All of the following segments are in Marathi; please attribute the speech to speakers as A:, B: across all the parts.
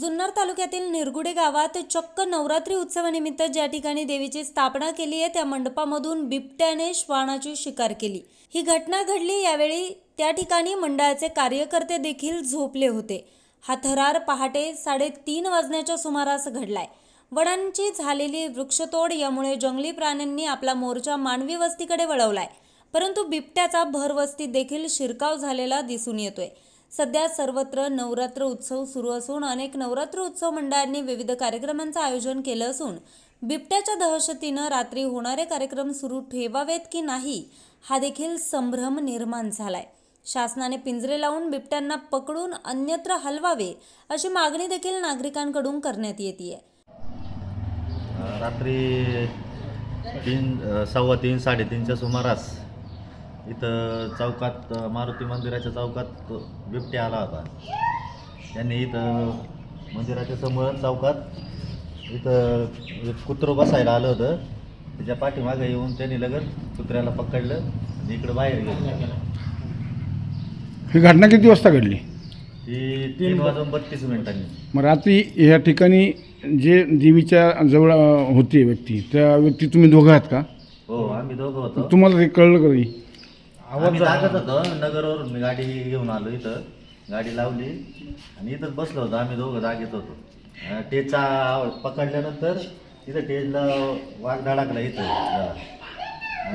A: जुन्नर तालुक्यातील निरगुडे गावात चक्क नवरात्री उत्सवानिमित्त ज्या ठिकाणी देवीची स्थापना केली आहे त्या मंडपामधून बिबट्याने श्वानाची शिकार केली. ही घटना घडली यावेळी त्या ठिकाणी मंडळाचे कार्यकर्ते देखील झोपले होते. हा थरार पहाटे साडेतीन वाजण्याच्या सुमारास घडलाय. वडांची झालेली वृक्षतोड यामुळे जंगली प्राण्यांनी आपला मोर्चा मानवी वस्तीकडे वळवलाय. परंतु बिबट्याचा भरवस्तीत देखील शिरकाव झालेला दिसून येतोय. सध्या सर्वत्र नवरात्र उत्सव सुरू असून अनेक नवरात्र उत्सव मंडळांनी विविध कार्यक्रमांचं आयोजन केलं असून बिबट्याच्या दहशतीनं रात्री होणारे कार्यक्रम सुरू ठेवावेत की नाही हा देखील संभ्रम निर्माण झालाय. शासनाने पिंजरे लावून बिबट्यांना पकडून अन्यत्र हलवावे अशी मागणी देखील नागरिकांकडून करण्यात येते
B: रात्री तीन सव्वा तीन साडेतीनच्या सुमारास इथं चौकात मारुती मंदिराच्या चौकात बिबट्या आला होता. त्यांनी इथं मंदिराच्या समोर चौकात इथं एक कुत्रं बसायला आलं होतं. त्याच्या पाठीमागे येऊन त्यांनी लगत कुत्र्याला पकडलं आणि इकडं बाहेर गेलं.
C: ही घटना किती वाजता घडली?
B: ती तीन वाजून बत्तीस मिनिटांनी.
C: मग रात्री या ठिकाणी जे देवीच्या जवळ होते व्यक्ती त्या व्यक्ती तुम्ही दोघं आहात का?
B: हो आम्ही दोघं होतो.
C: तुम्हाला ते कळलं का नाही?
B: आम्ही जागत होतो. नगरवरून मी गाडी घेऊन आलो इथं. गाडी लावली. आणि इथंच बसलो होतो. आम्ही दोघं जागेत होतो. अं, टेचा आवाज पकडल्यानंतर तिथं टेजला वाघ धडकला इथं. जरा.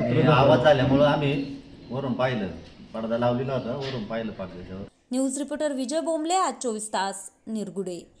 B: आणि आवाज झाल्यामुळं आम्ही वरून पाहिलं. पडदा लावलेला होता. वरून पाहिलं पाकडल्यावर.
A: न्यूज रिपोर्टर विजय बोंबले आज चोवीस तास निरगुडे.